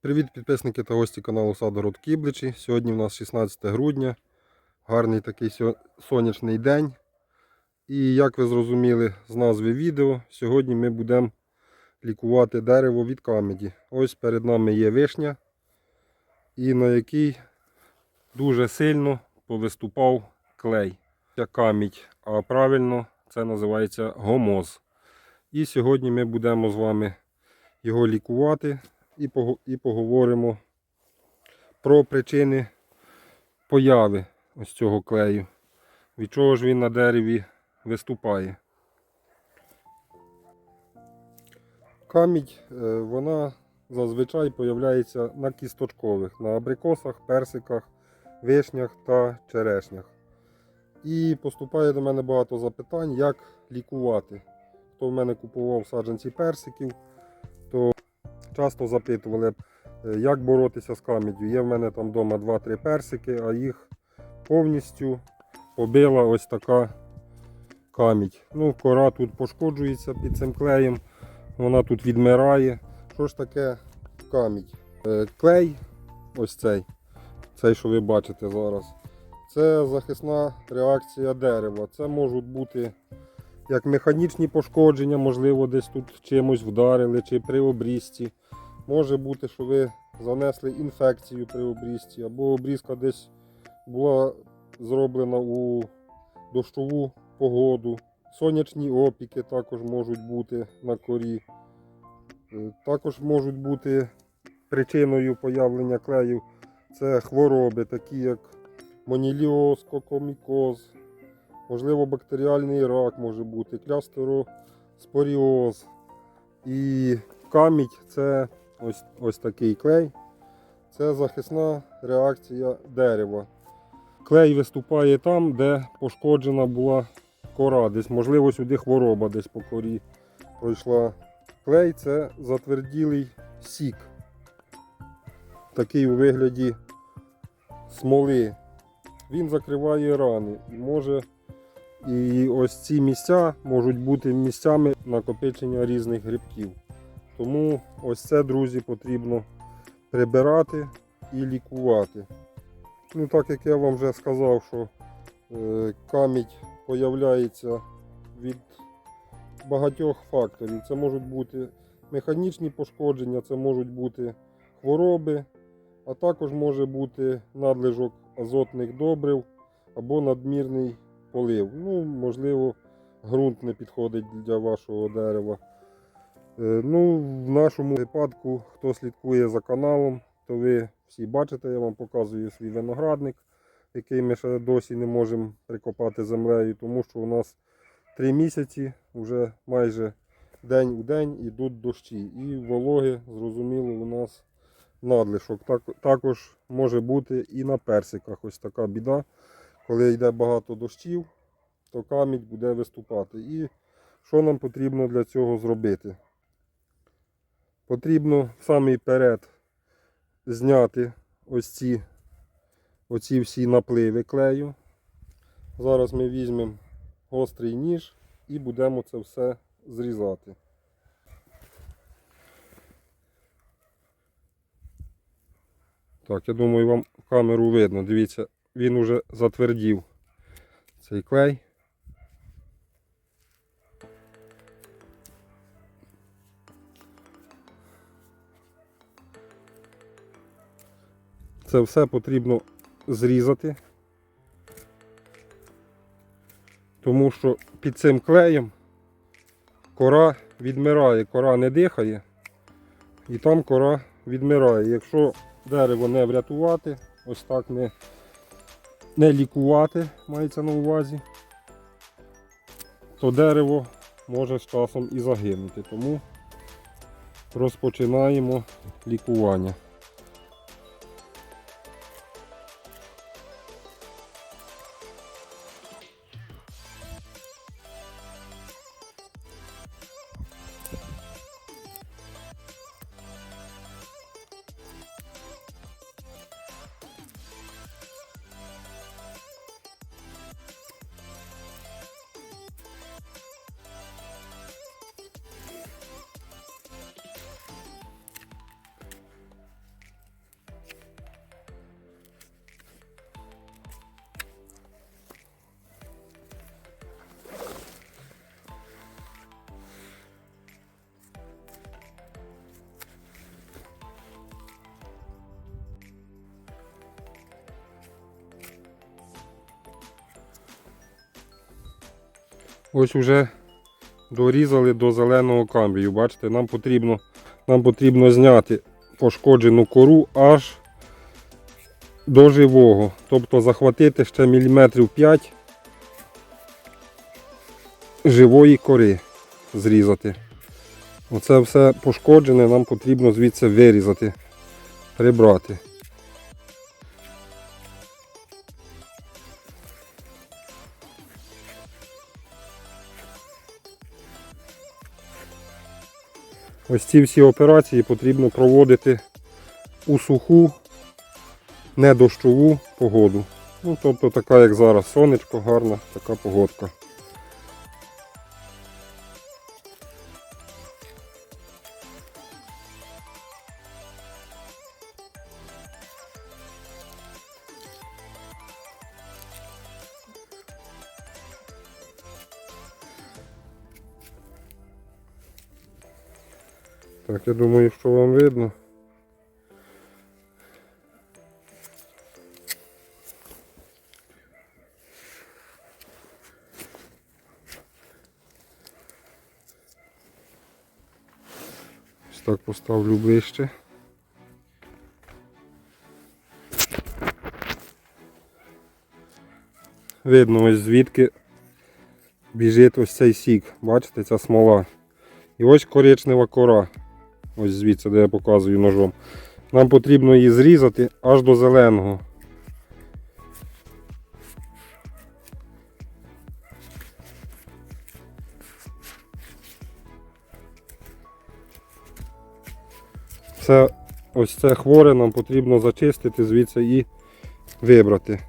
Привіт підписники та гості каналу Садгород Кібличі. Сьогодні у нас 16 грудня. Гарний такий сонячний день. І як ви зрозуміли з назви відео, сьогодні ми будемо лікувати дерево від камеді. Ось перед нами є вишня, і на якій дуже сильно повиступав клей. Це камідь, а правильно це називається гомоз. І сьогодні ми будемо з вами його лікувати і, поговоримо про причини появи ось цього клею. Від чого ж він на дереві виступає. Камідь, е, вона зазвичай появляється на кісточкових, на абрикосах, персиках, вишнях та черешнях. І поступає до мене багато запитань, як лікувати. Хто в мене купував саджанці персиків, часто запитували, е, як боротися з каміддю. Є в мене там вдома 2-3 персики, а їх повністю побила ось така камідь. Ну, кора тут пошкоджується під цим клеєм, вона тут відмирає. Що ж таке камідь? Е, Клей, ось цей, цей, що ви бачите зараз, це захисна реакція дерева. Це можуть бути як механічні пошкодження, можливо, десь тут чимось вдарили чи при обрізці. Може бути, що ви занесли інфекцію при обрізці, або обрізка десь була зроблена у дощову погоду. Сонячні опіки також можуть бути на корі. Е, Також можуть бути причиною появлення клею це хвороби, такі як моніліоз, кокомікоз, можливо, бактеріальний рак може бути, клястероспоріоз. І камідь це ось, ось такий клей. Це захисна реакція дерева. Клей виступає там, де пошкоджена була кора. Десь, можливо, сюди хвороба десь по корі пройшла. Клей це затверділий сік. Такий у вигляді смоли. Він закриває рани. Може і ось ці місця можуть бути місцями накопичення різних грибків. Тому ось це, друзі, потрібно прибирати і лікувати. Ну, так як я вам вже сказав, що е, камідь появляється від багатьох факторів. Це можуть бути механічні пошкодження, це можуть бути хвороби, а також може бути надлишок азотних добрив або надмірний полив. Ну, можливо, ґрунт не підходить для вашого дерева. Е, Ну, в нашому випадку, хто слідкує за каналом, то ви всі бачите, я вам показую свій виноградник, який ми ще досі не можемо прикопати землею, тому що у нас три місяці, вже майже день у день йдуть дощі. І вологи, зрозуміло, у нас надлишок. Так, також може бути і на персиках ось така біда. Коли йде багато дощів, то камінь буде виступати. І що нам потрібно для цього зробити? Потрібно в самий перед зняти ось ці оці всі напливи клею. Зараз ми візьмемо гострий ніж і будемо це все зрізати. Так, я думаю, вам камеру видно. Дивіться, він уже затвердів цей клей. Це все потрібно зрізати, тому що під цим клеєм кора відмирає, кора не дихає і там кора відмирає. Якщо дерево не врятувати, ось так не, не лікувати, мається на увазі, то дерево може з часом і загинути. Тому розпочинаємо лікування. Ось уже дорізали до зеленого камбію. Бачите, нам потрібно, нам потрібно зняти пошкоджену кору аж до живого. Тобто захватити ще міліметрів 5 живої кори зрізати. Оце все пошкоджене, нам потрібно звідси вирізати, прибрати. Ось ці всі операції потрібно проводити у суху, недощову погоду. Ну, тобто така, як зараз, сонечко, гарна така погодка. Так, я думаю, що вам видно. Ось так поставлю ближче. Видно ось звідки біжить ось цей сік. Бачите, ця смола. І ось коричнева кора. Ось звідси, де я показую ножом. Нам потрібно її зрізати аж до зеленого. Це ось це хворе нам потрібно зачистити звідси і вибрати.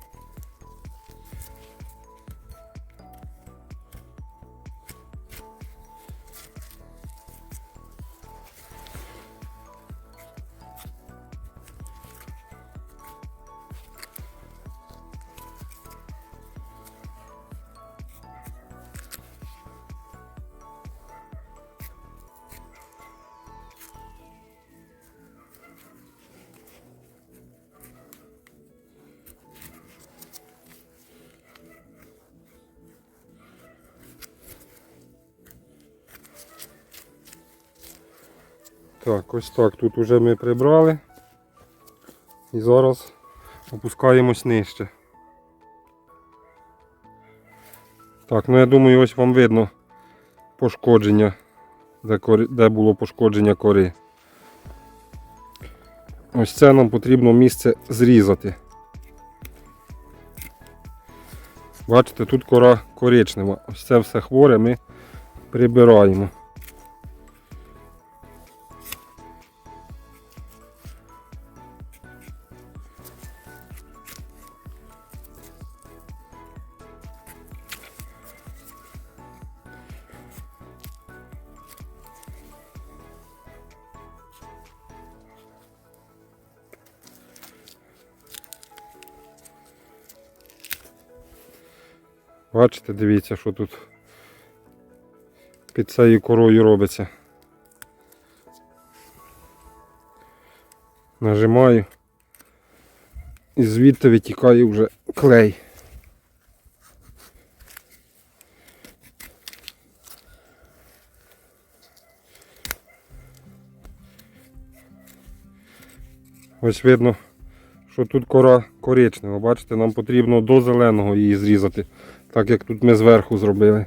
Так, ось так. Тут вже ми прибрали. І зараз опускаємось нижче. Так, ну я думаю, ось вам видно пошкодження, де, кори, де було пошкодження кори. Ось це нам потрібно місце зрізати. Бачите, тут кора коричнева. Ось це все хворе ми прибираємо. Бачите, дивіться, що тут під цією корою робиться. Нажимаю і звідти витікає вже клей. Ось видно, що тут кора коричнева. Бачите, нам потрібно до зеленого її зрізати, так як тут ми зверху зробили.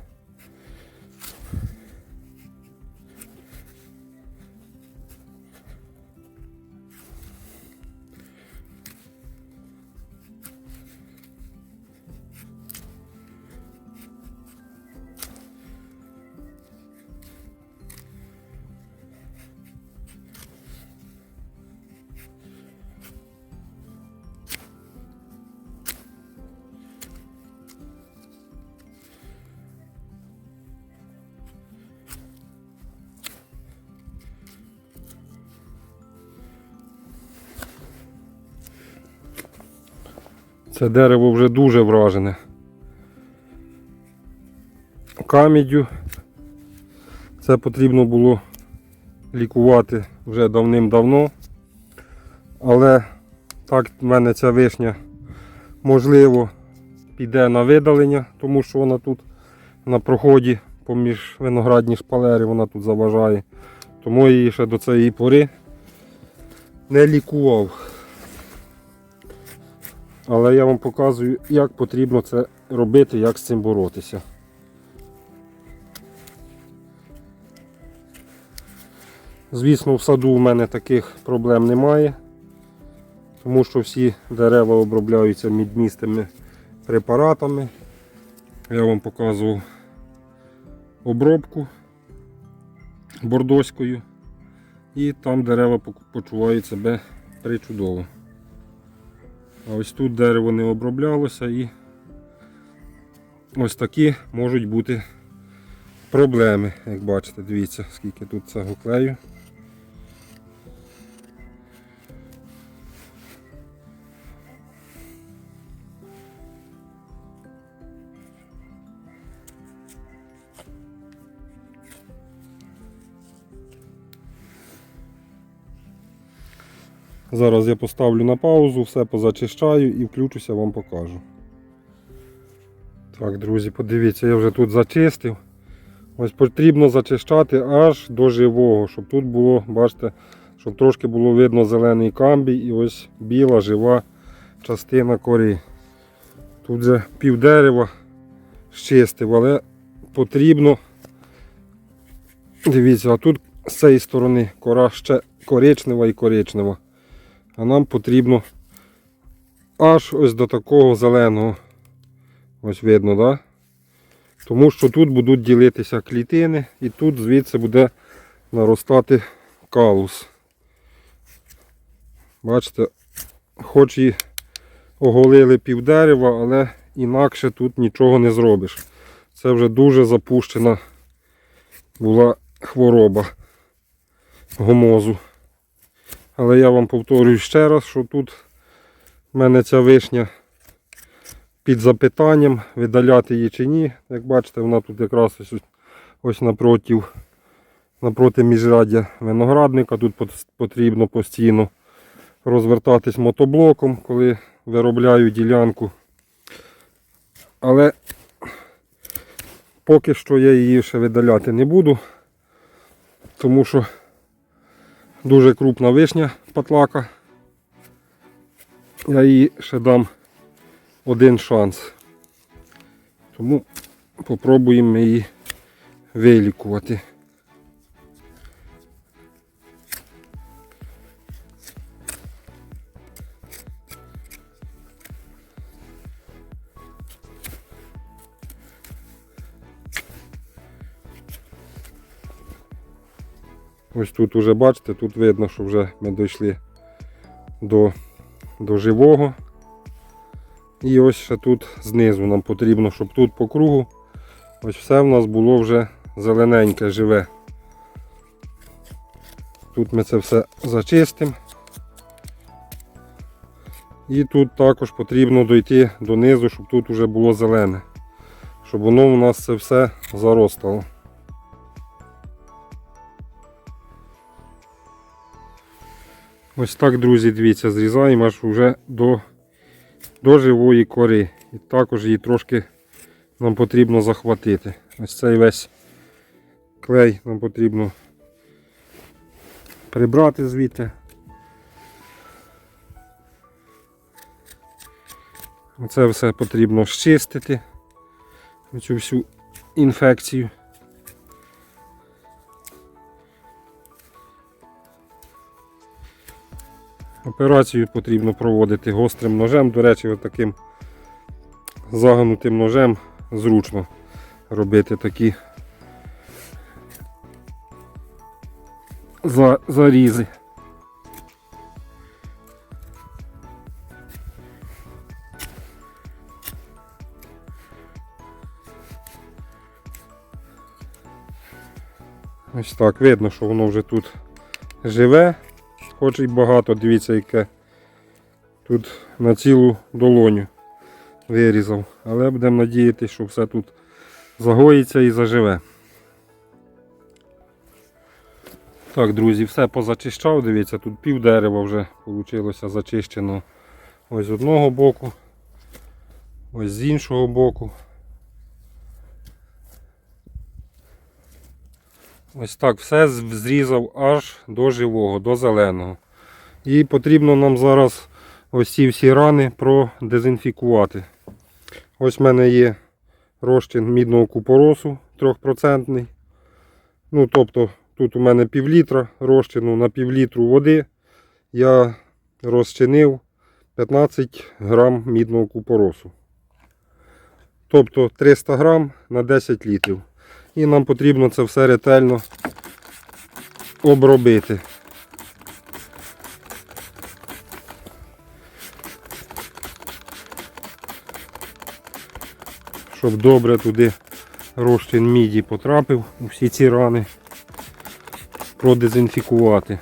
Це дерево вже дуже вражене. Каміддю. Це потрібно було лікувати вже давним-давно. Але так в мене ця вишня можливо піде на видалення, тому що вона тут на проході поміж виноградні шпалери, вона тут заважає. Тому я її ще до цієї пори не лікував. Але я вам показую, як потрібно це робити, як з цим боротися. Звісно, в саду у мене таких проблем немає, тому що всі дерева обробляються мідмістими препаратами. Я вам показував обробку бордоською. І там дерева почувають себе причудово. А ось тут дерево не оброблялося і ось такі можуть бути проблеми. Як бачите, дивіться, скільки тут цього клею. Зараз я поставлю на паузу, все позачищаю і включуся, вам покажу. Так, друзі, подивіться, я вже тут зачистив. Ось потрібно зачищати аж до живого, щоб тут було, бачите, щоб трошки було видно зелений камбій і ось біла жива частина кори. Тут же пів дерева щистив, але потрібно. Дивіться, а тут з цієї сторони кора ще коричнева і коричнева. А нам потрібно аж ось до такого зеленого. Ось видно, да? Тому що тут будуть ділитися клітини і тут звідси буде наростати калус. Бачите, хоч і оголили пів дерева, але інакше тут нічого не зробиш. Це вже дуже запущена була хвороба гомозу. Але я вам повторюю ще раз, що тут в мене ця вишня під запитанням, видаляти її чи ні. Як бачите, вона тут якраз ось, ось напроти, напроти міжряддя виноградника. Тут потрібно постійно розвертатись мотоблоком, коли виробляю ділянку. Але поки що я її ще видаляти не буду, тому що Дуже крупна вишня патлака. Я їй ще дам один шанс. Тому попробуємо її вилікувати. Ось тут уже бачите, тут видно, що вже ми дійшли до, до живого. І ось ще тут знизу нам потрібно, щоб тут по кругу ось все в нас було вже зелененьке, живе. Тут ми це все зачистимо. І тут також потрібно дойти донизу, щоб тут вже було зелене. Щоб воно у нас це все заростало. Ось так, друзі, дивіться, зрізаємо аж вже до, до живої кори. І також її трошки нам потрібно захватити. Ось цей весь клей нам потрібно прибрати звідти. Це все потрібно щистити, цю всю інфекцію. Операцію потрібно проводити гострим ножем. До речі, таким загнутим ножем зручно робити такі зарізи. Ось так видно, що воно вже тут живе, хоч і багато, дивіться, яке тут на цілу долоню вирізав. Але будемо надіятися, що все тут загоїться і заживе. Так, друзі, все позачищав. Дивіться, тут пів дерева вже вийшло зачищено ось з одного боку, ось з іншого боку. Ось так все зрізав аж до живого, до зеленого. І потрібно нам зараз ось ці всі рани продезінфікувати. Ось в мене є розчин мідного купоросу 3%. Ну, тобто, тут у мене пів літра розчину на пів літру води. Я розчинив 15 грам мідного купоросу. Тобто 300 грам на 10 літрів. І нам потрібно це все ретельно обробити. Щоб добре туди розчин міді потрапив усі ці рани, продезінфікувати.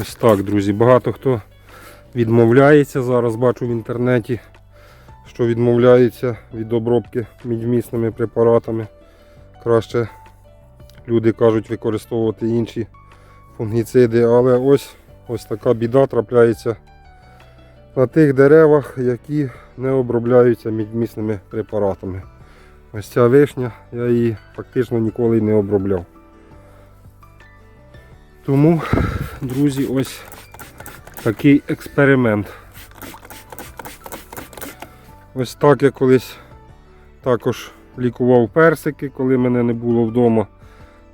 Ось так, друзі. Багато хто відмовляється. Зараз бачу в інтернеті, що відмовляється від обробки мідьмісними препаратами. Краще люди кажуть використовувати інші фунгіциди, але ось, ось така біда трапляється на тих деревах, які не обробляються мідьмісними препаратами. Ось ця вишня, я її фактично ніколи не обробляв. Тому, друзі, ось такий експеримент. Ось так я колись також лікував персики, коли мене не було вдома,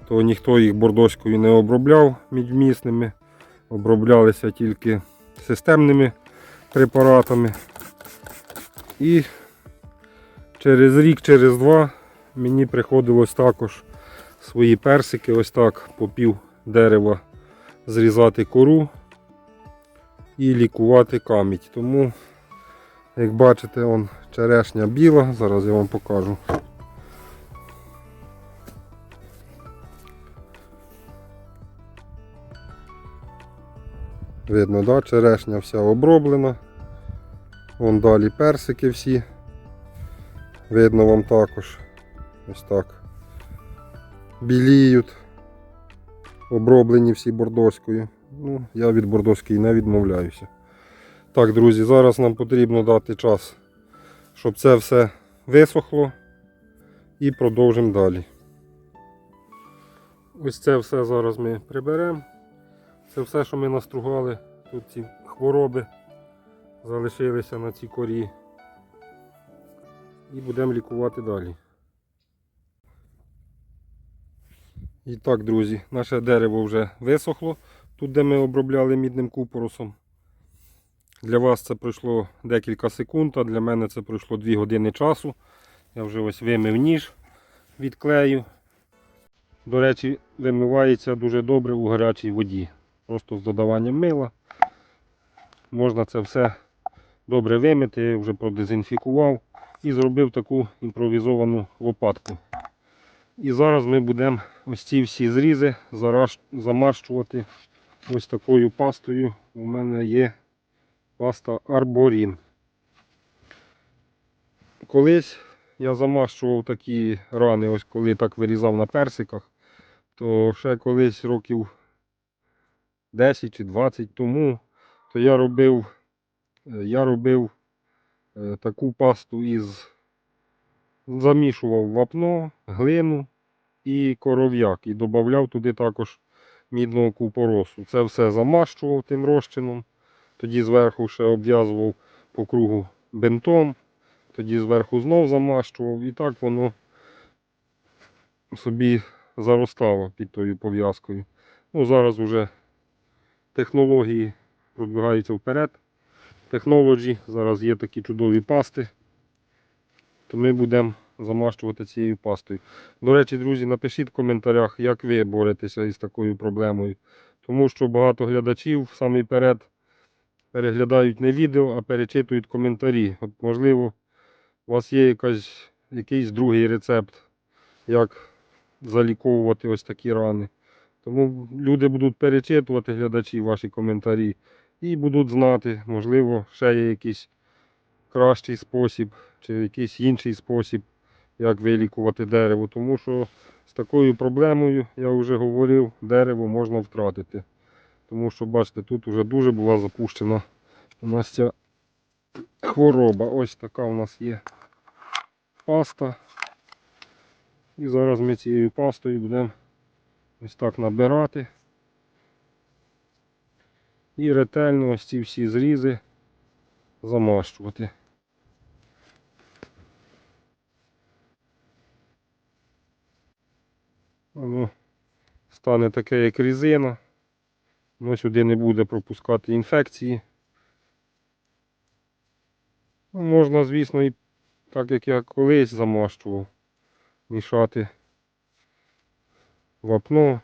то ніхто їх бордоською не обробляв мідьмісними, оброблялися тільки системними препаратами. І через рік, через два мені приходилось також свої персики ось так по пів дерева зрізати кору і лікувати камідь. Тому, як бачите, он черешня біла, зараз я вам покажу. Видно, да? черешня вся оброблена. Вон далі персики всі. Видно вам також. Ось так. Біліють. Оброблені всі бордоською. Ну, я від бордоської не відмовляюся. Так, друзі, зараз нам потрібно дати час, щоб це все висохло. І продовжимо далі. Ось це все зараз ми приберемо. Це все, що ми настругали. Тут ці хвороби залишилися на цій корі. І будемо лікувати далі. І так, друзі, наше дерево вже висохло, тут де ми обробляли мідним купоросом. Для вас це пройшло декілька секунд, а для мене це пройшло 2 години часу. Я вже ось вимив ніж від клею. До речі, вимивається дуже добре у гарячій воді. Просто з додаванням мила. Можна це все добре вимити, я вже продезінфікував і зробив таку імпровізовану лопатку. І зараз ми будемо ось ці всі зрізи замащувати ось такою пастою. У мене є паста Арборін. Колись я замащував такі рани, ось коли так вирізав на персиках, то ще колись років 10 чи 20 тому, то я робив, е, я робив е, таку пасту із замішував вапно, глину і коров'як. І додавав туди також мідного купоросу. Це все замащував тим розчином. Тоді зверху ще обв'язував по кругу бинтом. Тоді зверху знов замащував. І так воно собі заростало під тою пов'язкою. Ну, зараз вже технології продвигаються вперед. Технологі, зараз є такі чудові пасти то ми будемо замащувати цією пастою. До речі, друзі, напишіть в коментарях, як ви боретеся із такою проблемою. Тому що багато глядачів самі перед переглядають не відео, а перечитують коментарі. От, можливо, у вас є якась, якийсь другий рецепт, як заліковувати ось такі рани. Тому люди будуть перечитувати глядачі ваші коментарі і будуть знати, можливо, ще є якісь кращий спосіб чи якийсь інший спосіб, як вилікувати дерево. Тому що з такою проблемою, я вже говорив, дерево можна втратити. Тому що, бачите, тут вже дуже була запущена у нас ця хвороба. Ось така у нас є паста. І зараз ми цією пастою будемо ось так набирати. І ретельно ось ці всі зрізи замащувати. Воно стане таке, як резина. Воно сюди не буде пропускати інфекції. Ну, можна, звісно, і так як я колись замащував, мішати вапно,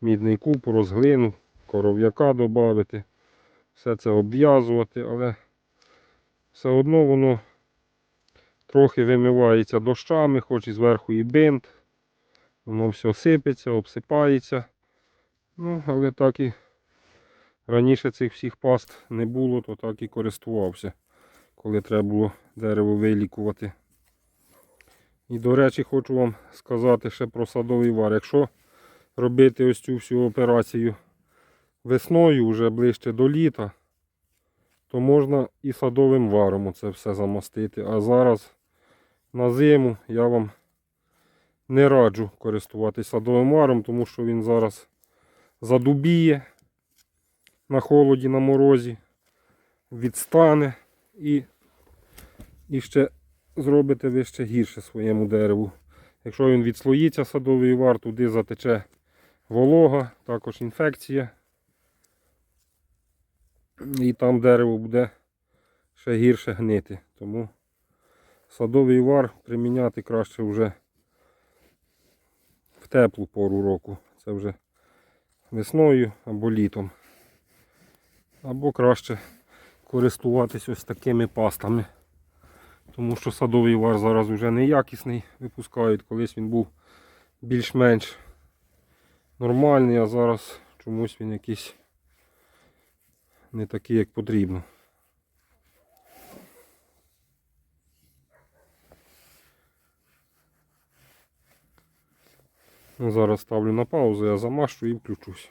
мідний куб, розглину, коров'яка додати, все це обв'язувати, але все одно воно трохи вимивається дощами, хоч і зверху і бинт. Воно все сипеться, обсипається. Ну, але так і раніше цих всіх паст не було, то так і користувався, коли треба було дерево вилікувати. І, до речі, хочу вам сказати ще про садовий вар. Якщо робити ось цю всю операцію весною, вже ближче до літа, то можна і садовим варом це все замостити. А зараз на зиму я вам не раджу користуватися садовим варом, тому що він зараз задубіє на холоді, на морозі, відстане і, і ще зробите ви ще гірше своєму дереву. Якщо він відслоїться садовий вар, туди затече волога, також інфекція. І там дерево буде ще гірше гнити. Тому садовий вар приміняти краще вже в теплу пору року. Це вже весною або літом. Або краще користуватись ось такими пастами. Тому що садовий вар зараз вже неякісний випускають. Колись він був більш-менш нормальний, а зараз чомусь він якийсь не такий, як потрібно. Ну, Зараз ставлю на паузу, я замащу і включусь.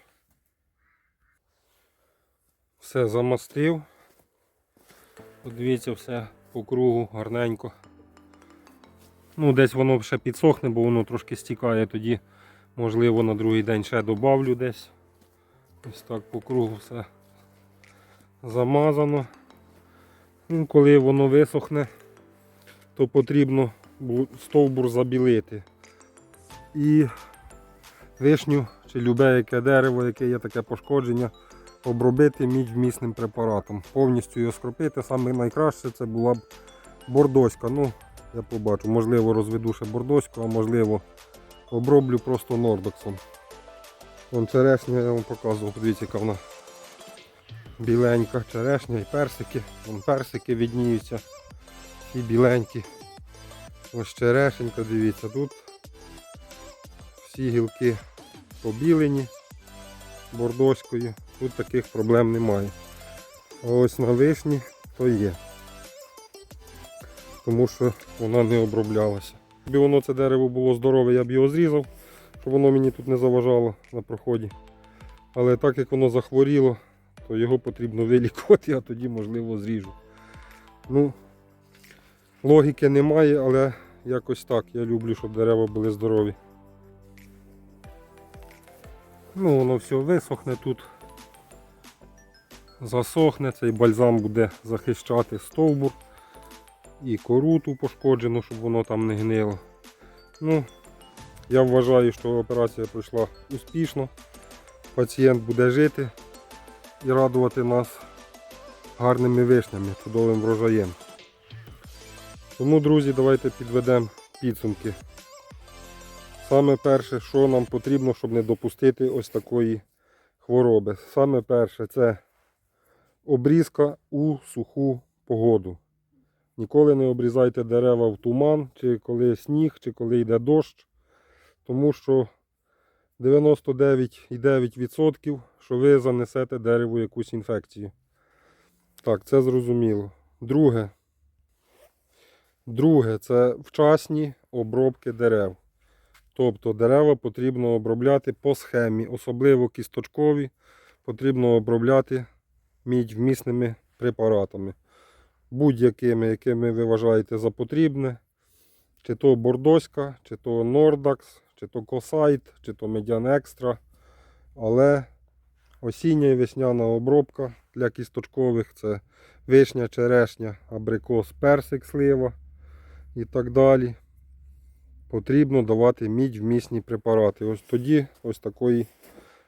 Все замастив. Подивіться, все по кругу гарненько. Ну, десь воно ще підсохне, бо воно трошки стікає, тоді можливо на другий день ще добавлю десь. Ось так по кругу все замазано. Ну, коли воно висохне, то потрібно стовбур забілити. І вишню чи любе яке дерево, яке є таке пошкодження, обробити мідь-вмісним препаратом. Повністю його скропити. Саме найкраще це була б бордоська. Ну, я побачу, можливо, розведу ще бордоську, а можливо оброблю просто нордоксом. Вон черешня я вам показував, подивіться, яка вона біленька, черешня і персики. Вон персики відніються. І біленькі. Ось черешенька, дивіться, тут всі гілки побілені бордоською. Тут таких проблем немає. А ось на вишні то є. Тому що вона не оброблялася. Якби воно це дерево було здорове, я б його зрізав, щоб воно мені тут не заважало на проході. Але так як воно захворіло, то його потрібно вилікувати, а тоді можливо зріжу. Ну, логіки немає, але якось так. Я люблю, щоб дерева були здорові. Ну, воно все висохне тут. Засохне, цей бальзам буде захищати стовбур і кору ту пошкоджену, щоб воно там не гнило. Ну, я вважаю, що операція пройшла успішно. Пацієнт буде жити і радувати нас гарними вишнями, чудовим врожаєм. Тому, друзі, давайте підведемо підсумки. Саме перше, що нам потрібно, щоб не допустити ось такої хвороби. Саме перше це обрізка у суху погоду. Ніколи не обрізайте дерева в туман, чи коли сніг, чи коли йде дощ, тому що 99,9% що ви занесете дереву якусь інфекцію. Так, це зрозуміло. Друге. Друге це вчасні обробки дерев. Тобто дерева потрібно обробляти по схемі, особливо кісточкові, потрібно обробляти мідь-вмісними препаратами. Будь-якими, якими ви вважаєте за потрібне. Чи то бордоська, чи то Нордакс, чи то Косайт, чи то Медіан Екстра. Але осіння і весняна обробка для кісточкових це вишня, черешня, абрикос, персик, слива і так далі. Потрібно давати мідь вмісні препарати. Ось тоді ось такої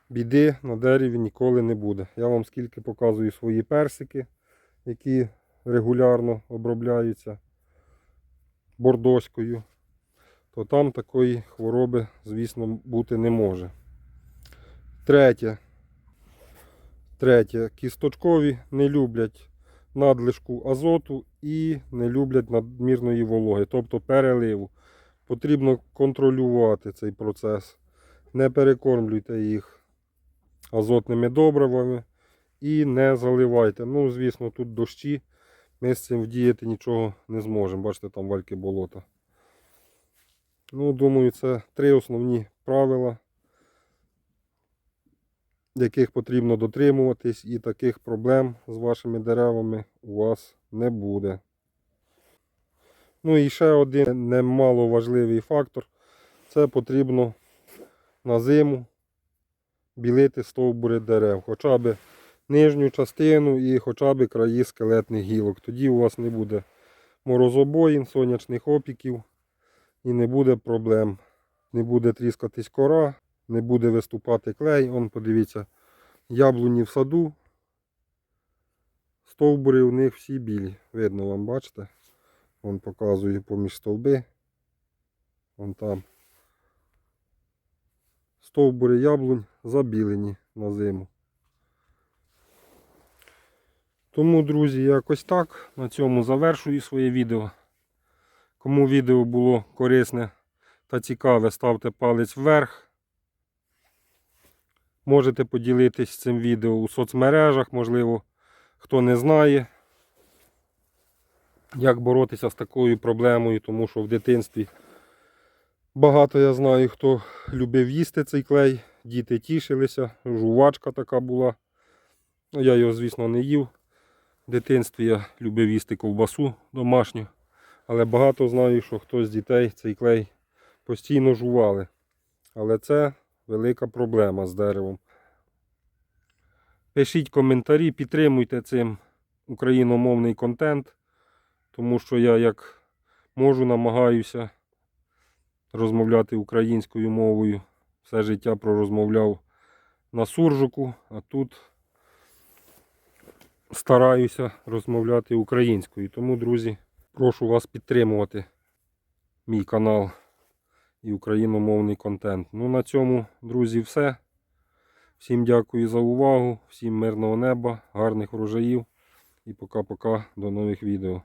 біди на дереві ніколи не буде. Я вам скільки показую свої персики, які регулярно обробляються бордоською, то там такої хвороби, звісно, бути не може. Третє. Третє. Кісточкові не люблять надлишку азоту і не люблять надмірної вологи, тобто переливу. Потрібно контролювати цей процес. Не перекормлюйте їх азотними добривами і не заливайте. Ну, звісно, тут дощі. Ми з цим вдіяти нічого не зможемо. Бачите, там вальки болота. Ну, думаю, це три основні правила, яких потрібно дотримуватись, і таких проблем з вашими деревами у вас не буде. Ну і ще один немало важливий фактор. Це потрібно на зиму білити стовбури дерев. Хоча б нижню частину і хоча б краї скелетних гілок. Тоді у вас не буде морозобоїн, сонячних опіків і не буде проблем. Не буде тріскатись кора, не буде виступати клей. Он, подивіться, яблуні в саду. Стовбури у них всі білі. Видно вам, бачите? Вон показую поміж стовби. Вон там. Стовбури яблунь забілені на зиму. Тому, друзі, якось так. На цьому завершую своє відео. Кому відео було корисне та цікаве, ставте палець вверх. Можете поділитись цим відео у соцмережах, можливо, хто не знає як боротися з такою проблемою, тому що в дитинстві багато я знаю, хто любив їсти цей клей, діти тішилися, жувачка така була. Ну, Я його, звісно, не їв. В дитинстві я любив їсти ковбасу домашню, але багато знаю, що хтось з дітей цей клей постійно жували. Але це велика проблема з деревом. Пишіть коментарі, підтримуйте цим україномовний контент. Тому що я як можу намагаюся розмовляти українською мовою. Все життя пророзмовляв на суржику, а тут стараюся розмовляти українською. Тому, друзі, прошу вас підтримувати мій канал і україномовний контент. Ну на цьому, друзі, все. Всім дякую за увагу, всім мирного неба, гарних врожаїв і пока-пока до нових відео.